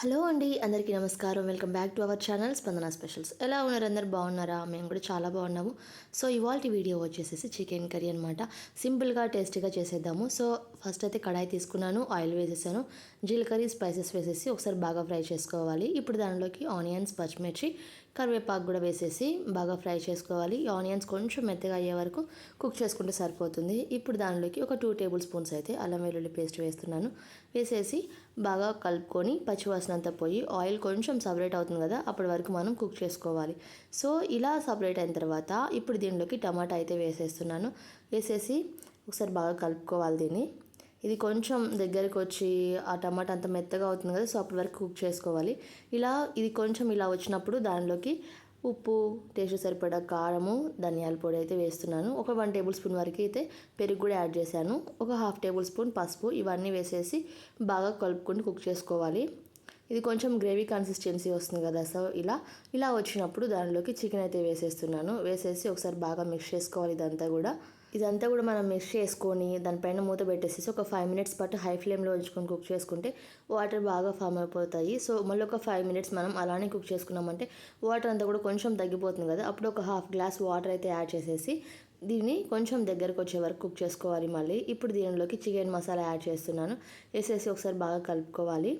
Hello అండి అందరికీ నమస్కారం. Welcome back to our channel Spandana specials. ఎలా ఉన్నారు అందరు? బాగున్నారా? మేము కూడా చాలా బాగున్నాము. సో ఇవాళ వీడియో వచ్చేసేసి చికెన్ కర్రీ అనమాట సింపుల్గా టేస్టీగా చేసేద్దాము. సో ఫస్ట్ అయితే కడాయి తీసుకున్నాను ఆయిల్ వేసేసాను. జీలకర్రీ స్పైసెస్ వేసేసి ఒకసారి బాగా ఫ్రై చేసుకోవాలి. ఇప్పుడు దానిలోకి ఆనియన్స్ పచ్చిమిర్చి కరివేపాకు కూడా వేసేసి బాగా ఫ్రై చేసుకోవాలి. ఆనియన్స్ కొంచెం మెత్తగా అయ్యే వరకు కుక్ చేసుకుంటే సరిపోతుంది. ఇప్పుడు దానిలోకి ఒక టూ టేబుల్ స్పూన్స్ అయితే అల్లం వెల్లుల్లి పేస్ట్ వేస్తున్నాను. వేసేసి బాగా కలుపుకొని పచ్చివాసన అంతా పోయి ఆయిల్ కొంచెం సపరేట్ అవుతుంది కదా అప్పటి వరకు మనం కుక్ చేసుకోవాలి. సో ఇలా సపరేట్ అయిన తర్వాత ఇప్పుడు దీనిలోకి టమాటా అయితే వేసేస్తున్నాను. వేసేసి ఒకసారి బాగా కలుపుకోవాలి దీన్ని. ఇది కొంచెం దగ్గరికి వచ్చి ఆ టమాటా అంత మెత్తగా అవుతుంది కదా సో అప్పటి వరకు కుక్ చేసుకోవాలి. ఇలా ఇది కొంచెం ఇలా వచ్చినప్పుడు దానిలోకి ఉప్పు టేస్ట్ సరిపడా కారము ధనియాల పొడి అయితే వేస్తున్నాను. ఒక వన్ టేబుల్ స్పూన్ వరకు అయితే పెరుగు కూడా యాడ్ చేశాను. ఒక హాఫ్ టేబుల్ స్పూన్ పసుపు ఇవన్నీ వేసేసి బాగా కలుపుకొని కుక్ చేసుకోవాలి. ఇది కొంచెం గ్రేవీ కన్సిస్టెన్సీ వస్తుంది కదా సో ఇలా ఇలా వచ్చినప్పుడు దానిలోకి చికెన్ అయితే వేసేస్తున్నాను. వేసేసి ఒకసారి బాగా మిక్స్ చేసుకోవాలి ఇదంతా కూడా. ఇదంతా కూడా మనం మిక్స్ చేసుకొని దానిపైన మూత పెట్టేసి ఒక ఫైవ్ మినిట్స్ పాటు హై ఫ్లేమ్లో ఉంచుకొని కుక్ చేసుకుంటే వాటర్ బాగా ఫామ్ అయిపోతాయి. సో మళ్ళీ ఒక ఫైవ్ మినిట్స్ మనం అలానే కుక్ చేసుకున్నామంటే వాటర్ అంతా కూడా కొంచెం తగ్గిపోతుంది కదా అప్పుడు ఒక హాఫ్ గ్లాస్ వాటర్ అయితే యాడ్ చేసేసి దీన్ని కొంచెం దగ్గరకు వచ్చే వరకు కుక్ చేసుకోవాలి మళ్ళీ. ఇప్పుడు దీనిలోకి చికెన్ మసాలా యాడ్ చేస్తున్నాను. వేసేసి ఒకసారి బాగా కలుపుకోవాలి.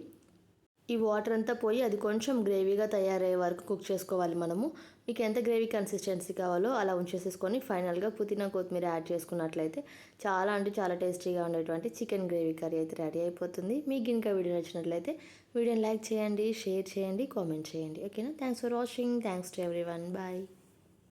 ఈ వాటర్ అంతా పోయి అది కొంచెం గ్రేవీగా తయారయ్యే వరకు కుక్ చేసుకోవాలి మనము. మీకు ఎంత గ్రేవీ కన్సిస్టెన్సీ కావాలో అలా ఉంచేసేసుకొని ఫైనల్గా పుదీనా కొత్తిమీర యాడ్ చేసుకున్నట్లయితే చాలా అంటే చాలా టేస్టీగా ఉండేటువంటి చికెన్ గ్రేవీ కర్రీ అయితే రెడీ అయిపోతుంది. మీకు ఇంకా వీడియో నచ్చినట్లయితే వీడియోని లైక్ చేయండి షేర్ చేయండి కామెంట్ చేయండి. ఓకేనా? Thanks for watching. Thanks to everyone bye.